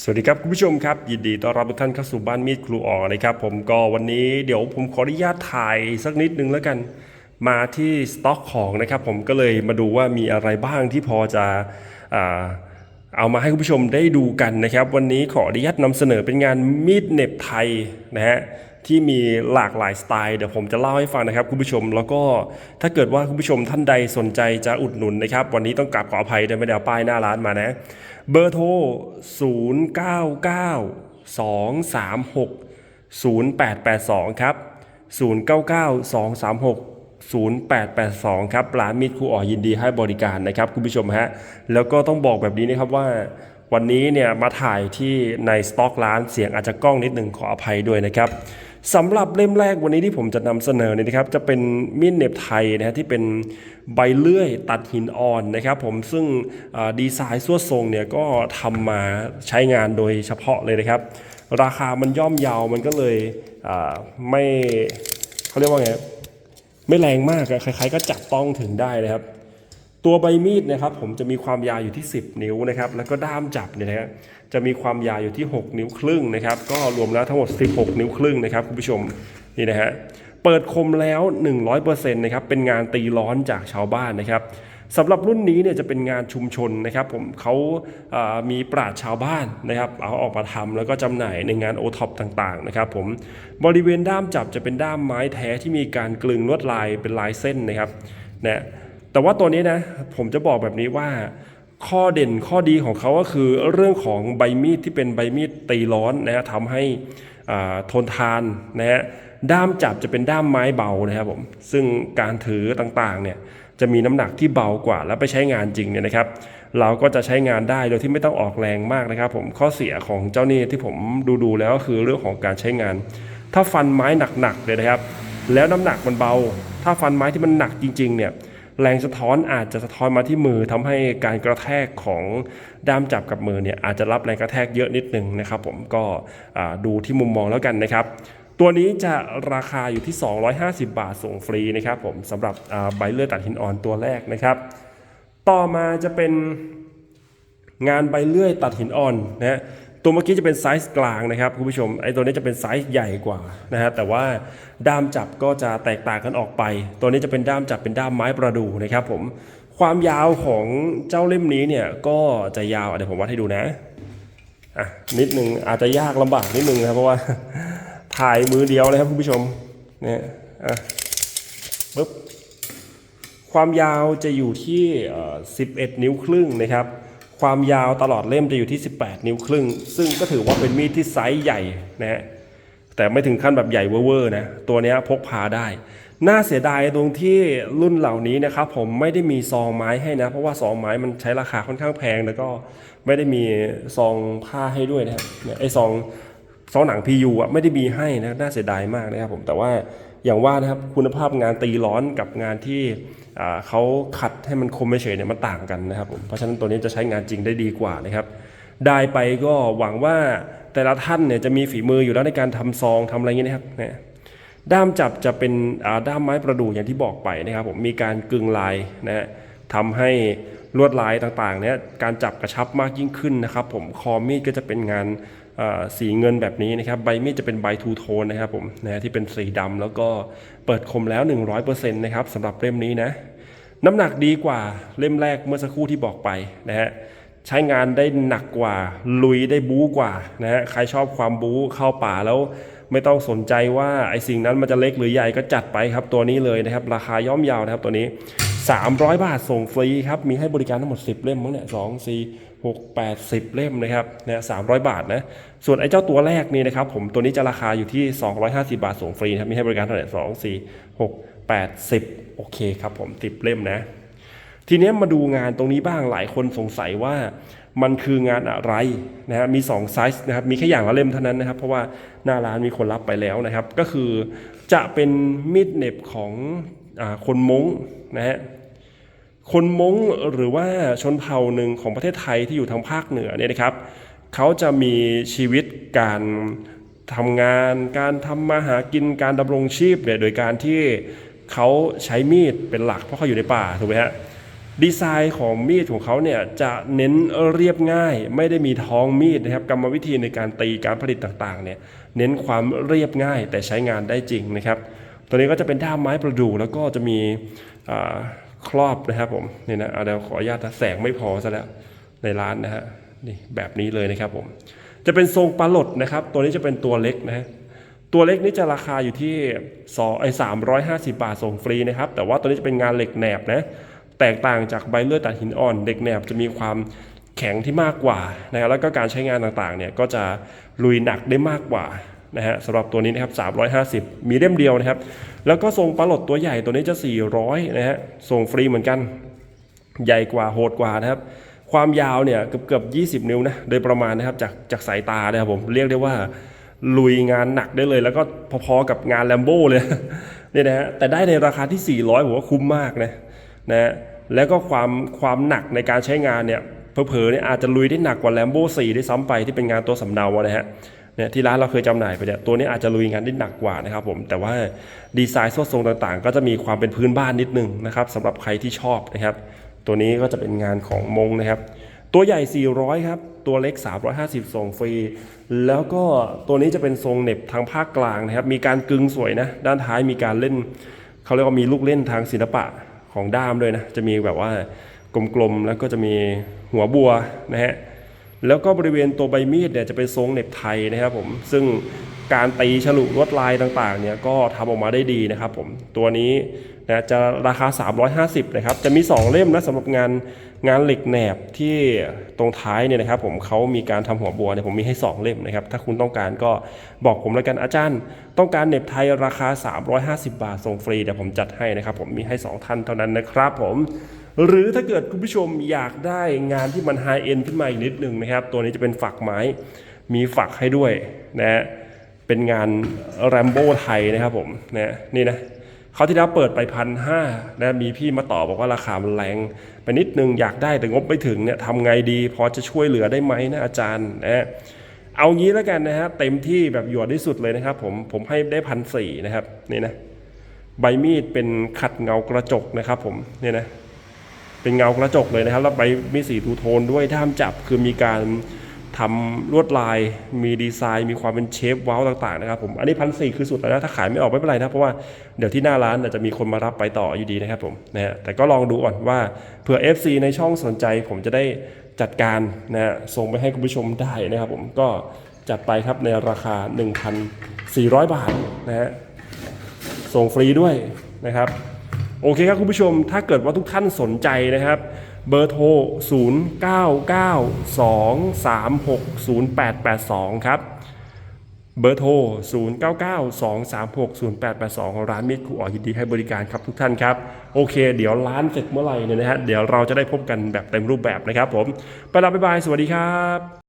สวัสดีครับคุณผู้ชมครับ ยินดีต้อนรับทุกท่านเข้าสู่บ้านมีดครูอ๋อนะครับผมก็วันนี้เดี๋ยวผมขออนุญาตถ่ายสักนิดนึงแล้วกัน มาที่สต็อกของนะครับผมก็เลยมาดูว่ามีอะไรบ้างที่พอจะอเอามาให้คุณผู้ชมได้ดูกันนะครับ วันนี้ขออนุญาตนำเสนอเป็นงานมีดเหน็บไทยนะฮะ ที่มีหลากหลายสไตล์เดี๋ยวผมจะเล่าให้ฟังนะครับคุณผู้ชมแล้วก็ถ้าเกิดว่าคุณผู้ชมท่านใดสนใจจะอุดหนุนนะครับ วันนี้ต้องกราบขออภัยด้วยไม่ได้เอาป้ายหน้าร้านมานะ เบอร์โทร 0 9 9 2 3 6 0 8 8 2 ครับ 0 9 9 2 3 6 0 8 8 2 ครับร้านมีดครูอ๋อยินดีให้บริการนะครับคุณผู้ชมฮะแล้วก็ต้องบอกแบบนี้นะครับว่าวันนี้เนี่ยมาถ่ายที่ในสต็อกร้านเสียงอาจจะกล้องนิดหนึ่งขออภัยด้วยนะครับ สำหรับเล่มแรกวันนี้ที่ผมจะนำเสนอเนี่ยนะครับจะเป็นมีดเหน็บไทยนะฮะที่เป็นใบเลื่อยตัดหินอ่อนนะครับผมซึ่งดีไซน์สวดทรงเนี่ยก็ทำมาใช้งานโดยเฉพาะเลยนะครับ ราคามันย่อมเยาวมันก็เลยไม่เขาเรียกว่าไงไม่แรงมากอะใครๆก็จับต้องถึงได้นะครับ ตัวใบมีดนะครับผมจะมีความยาวอยู่ที่ 10 นิ้วนะครับแล้วก็ด้ามจับเนี่ยนะฮะจะมีความยาวอยู่ที่ 6 นิ้วครึ่งนะครับก็รวมแล้วทั้งหมด 16 นิ้วครึ่งนะครับคุณผู้ชมนี่นะฮะเปิดคมแล้ว 100%นะครับเป็นงานตีร้อนจากชาวบ้านนะครับสำหรับรุ่นนี้เนี่ยจะเป็นงานชุมชนนะครับผมเขาเอ่อมีปราชชาวบ้านนะครับเอาออกมาทำแล้วก็จำหน่ายในงานโอท็อปต่างๆนะครับผมบริเวณด้ามจับจะเป็นด้ามไม้แท้ที่มีการกลึงลวดลายเป็นลายเส้นนะครับนะ แต่ว่าตัวนี้นะผมจะบอกแบบนี้ว่าข้อเด่นข้อดีของเขาก็คือเรื่องของใบมีดที่เป็นใบมีดตีร้อนนะฮะทำให้ทนทานนะฮะด้ามจับจะเป็นด้ามไม้เบานะครับผมซึ่งการถือต่างๆเนี่ยจะมีน้ำหนักที่เบากว่า แล้วไปใช้งานจริงเนี่ยนะครับ เราก็จะใช้งานได้โดยที่ไม่ต้องออกแรงมากนะครับ ผมข้อเสียของเจ้านี่ที่ผมดูๆแล้วก็คือเรื่องของการใช้งาน ถ้าฟันไม้หนักๆเลยนะครับ แล้วน้ำหนักมันเบา ถ้าฟันไม้ที่มันหนักจริง ๆเนี่ย แรงสะท้อนอาจจะสะท้อนมาที่มือทำให้การกระแทกของด้ามจับกับมือเนี่ยอาจจะรับแรงกระแทกเยอะนิดนึงนะครับ ผมก็ดูที่มุมมองแล้วกันนะครับ ตัวนี้จะราคาอยู่ที่ 250 บาทส่งฟรีนะครับผมสำหรับใบเลื่อยตัดหินอ่อนตัวแรกนะครับ ต่อมาจะเป็นงานใบเลื่อยตัดหินอ่อนนะ ตัวเมื่อกี้จะเป็นไซส์กลางนะครับคุณผู้ชมไอ้ตัวนี้จะเป็นไซส์ใหญ่กว่านะฮะแต่ว่าด้ามจับก็จะแตกต่างกันออกไป ตัวนี้จะเป็นด้ามจับเป็นด้ามไม้ประดู่นะครับผมความยาวของเจ้าเล่มนี้เนี่ยก็จะยาวเดี๋ยวผมวัดให้ดูนะอะนิดนึงอาจจะยากลำบากนิดนึงนะครับเพราะว่าถ่ายมือเดียวเลยครับคุณผู้ชมเนี่ยอะปึ๊บความยาวจะอยู่ที่ 11 นิ้วครึ่งนะครับ ความยาวตลอดเล่มจะอยู่ที่ 18 นิ้วครึ่ง ซึ่งก็ถือว่าเป็นมีดที่ไซส์ใหญ่นะฮะแต่ไม่ถึงขั้นแบบใหญ่เวอร์นะตัวนี้พกพาได้ น่าเสียดายตรงที่รุ่นเหล่านี้นะครับผมไม่ได้มีซองไม้ให้นะ เพราะว่าซองไม้มันใช้ราคาค่อนข้างแพง แล้วก็ไม่ได้มีซองผ้าให้ด้วยนะครับไอ้ซองซองหนัง PU อะไม่ได้มีให้นะน่าเสียดายมากนะครับผมแต่ว่า อย่างว่านะครับคุณภาพงานตีร้อนกับงานที่เขาขัดให้มันคมเฉยเนี่ยมันต่างกันนะครับผมเพราะฉะนั้นตัวนี้จะใช้งานจริงได้ดีกว่านะครับ ได้ไปก็หวังว่าแต่ละท่านเนี่ยจะมีฝีมืออยู่แล้วในการทำซองทำอะไรอย่างนี้นะครับเนี่ยด้ามจับจะเป็นด้ามไม้ประดู่อย่างที่บอกไปนะครับผมมีการกึ่งลายนะฮะทำให้ลวดลายต่างๆเนี่ยการจับกระชับมากยิ่งขึ้นนะครับ ผมคอมีดก็จะเป็นงาน สีเงินแบบนี้นะครับใบมีดจะเป็นใบทูโทนนะครับผมนะที่เป็นสีดำแล้วก็เปิดคมแล้ว 100%นะครับสำหรับเล่มนี้นะน้ำหนักดีกว่าเล่มแรกเมื่อสักครู่ที่บอกไปนะฮะใช้งานได้หนักกว่า ลุยได้บู๊กว่านะฮะใครชอบความบู๊เข้าป่าแล้ว ไม่ต้องสนใจว่าไอ้สิ่งนั้นมันจะเล็กหรือใหญ่ก็จัดไปครับตัวนี้เลยนะครับ ราคาย่อมเยาวนะครับตัวนี้ 300 บาทส่งฟรีครับมีให้บริการทั้งหมด 10 เล่มมั้งเนี่ยสองสี่ หกแปดสิบเล่มนะครับเนี่ยสามร้อยบาทนะ ส่วนไอ้เจ้าตัวแรกนี่นะครับ ผมตัวนี้จะราคาอยู่ที่ 250 บาทส่งฟรีครับ มีให้บริการเท่าไหร่สองสี่หกแปดสิบโอเคครับผมติบเล่มนะ ทีนี้มาดูงานตรงนี้บ้างหลายคนสงสัยว่ามันคืองานอะไรนะฮะมี2ไซส์นะครับ มีแค่อย่างละเล่มเท่านั้นนะครับ เพราะว่าหน้าร้านมีคนรับไปแล้วนะครับ ก็คือจะเป็นมีดเหน็บของอคนมงนะฮะ คนมงหรือว่าชนเผ่าหนึ่งของประเทศไทยที่อยู่ทางภาคเหนือเนี่ยนะครับเขาจะมีชีวิตการทำงาน การทำมาหากินการดำรงชีพเนี่ยโดยการที่เขาใช้มีดเป็นหลักเพราะเขาอยู่ในป่าถูกไหมฮะดีไซน์ของมีดของเขาเนี่ยจะเน้นเรียบง่าย ไม่ได้มีท้องมีดนะครับกรรมวิธีในการตีการผลิตต่างๆเนี่ยเน้นความเรียบง่ายแต่ใช้งานได้จริงนะครับ ตัวนี้ก็จะเป็นด้ามไม้ประดู่แล้วก็จะมีอา ครอบนะครับผมนี่นะเอาเดี๋ยวขออนุญาตแสงไม่พอซะแล้วในร้านนะฮะนี่แบบนี้เลยนะครับผม จะเป็นทรงปลาหลดนะครับ ตัวนี้จะเป็นตัวเล็กนะฮะตัวเล็กนี่จะราคาอยู่ที่สองไอ้สามร้อยห้าสิบาทส่งฟรีนะครับ แต่ว่าตัวนี้จะเป็นงานเหล็กแหนบนะแตกต่างจากใบเลื่อยตัดหินอ่อนเหล็กแหนบจะมีความแข็งที่มากกว่านะครับแล้วก็การใช้งานต่างๆเนี่ยก็จะลุยหนักได้มากกว่า นะฮะสำหรับตัวนี้นะครับ350 มีเล่มเดียวนะครับ แล้วก็ทรงปลาหลดตัวใหญ่ตัวนี้จะ 400 นะฮะส่งฟรีเหมือนกัน ใหญ่กว่าโหดกว่านะครับ ความยาวเนี่ยเกือบเกือบ20 นิ้วนะโดยประมาณนะครับจากจากสายตานะครับผมเรียกได้ว่าลุยงานหนักได้เลย แล้วก็พอๆกับงานแลมโบ้เลยเนี่ยนะฮะแต่ได้ในราคาที่ 400ผมว่าคุ้มมากนะนะฮะแล้วก็ความความหนักในการใช้งานเนี่ยเผลอๆเนี่ยอาจจะลุยได้หนักกว่าแลมโบ้4ได้ซ้ำไปที่เป็นงานตัวสำเนาอะนะฮะ เนี่ยที่ร้านเราเคยจำหน่ายไปเนี่ยตัวนี้อาจจะลุยงานได้หนักกว่านะครับผมแต่ว่าดีไซน์สวดทรงต่างๆ ก็จะมีความเป็นพื้นบ้านนิดนึงนะครับสำหรับใครที่ชอบนะครับ ตัวนี้ก็จะเป็นงานของมงนะครับ ตัวใหญ่ 400 ครับ ตัวเล็ก 350ส่งฟรี แล้วก็ตัวนี้จะเป็นทรงเน็บทางภาคกลางนะครับ มีการกึงสวยนะ ด้านท้ายมีการเล่นเขาเรียกว่ามีลูกเล่นทางศิลปะของด้ามด้วยนะ จะมีแบบว่ากลมๆแล้วก็จะมีหัวบัวนะฮะ แล้วก็บริเวณตัวใบมีดเนี่ยจะเป็นทรงเน็บไทยนะครับผมซึ่งการตีฉลุลวดลายต่างๆเนี่ยก็ทำออกมาได้ดีนะครับผมตัวนี้นะจะราคา 350นะครับจะมี 2 เล่มนะสำหรับงานงานเหล็กแหนบที่ตรงท้ายเนี่ยนะครับผมเขามีการทำหัวบัวเนี่ยผมมีให้ 2 เล่มนะครับถ้าคุณต้องการก็บอกผมแล้วกันอาจารย์ ต้องการเน็บไทยราคา 350 บาทส่งฟรีเดี๋ยวผมจัดให้นะครับผมมีให้ 2 ท่านเท่านั้นนะครับผม หรือถ้าเกิดคุณผู้ชมอยากได้งานที่มันไฮเอ็นขึ้นมาอีกนิดหนึ่งนะครับ ตัวนี้จะเป็นฝักไม้มีฝักให้ด้วยนะฮะเป็นงานแรมโบ้ไทยนะครับผมนะนี่นะเขาที่แล้วเปิดไปพันห้านะมีพี่มาต่อบอกว่าราคามันแรงไปนิดนึงอยากได้แต่งบไม่ถึงเนี่ยทำไงดี พอจะช่วยเหลือได้ไหมนะอาจารย์นะฮะเอางี้แล้วกันนะฮะเต็มที่แบบหยวดที่สุดเลยนะครับ ผมผมให้ได้พันสี่นะครับนี่นะใบมีดเป็นขัดเงากระจกนะครับผมเนี่ยนะ เป็นเงากระจกเลยนะครับแล้วใบมีสีทูโทนด้วยด้ามจับคือมีการทำลวดลายมีดีไซน์ มีความเป็นเชฟว้าต่างๆนะครับผมอันนี้พันสี่คือสุดแล้วนะถ้าขายไม่ออกไม่เป็นไรนะเพราะว่าเดี๋ยวที่หน้าร้านอาจจะมีคนมารับไปต่ออยู่ดีนะครับผมนะฮะแต่ก็ลองดูก่อนว่าเผื่อ FC ในช่องสนใจผมจะได้จัดการนะฮะส่งไปให้คุณผู้ชมได้นะครับผมก็จัดไปครับในราคา 1,400 บาทนะฮะส่งฟรีด้วยนะครับ โอเคครับคุณผู้ชมถ้าเกิดว่าทุกท่านสนใจนะครับ เบอร์โทร 0992360882 ครับ เบอร์โทร 0992360882 ของร้านมิตรครูอ๋อยินดีให้บริการครับทุกท่านครับ โอเค เดี๋ยวร้านเสร็จเมื่อไหร่เนี่ยนะฮะเดี๋ยวเราจะได้พบกันแบบเต็มรูปแบบนะครับผม ไปแล้วบ๊ายบาย สวัสดีครับ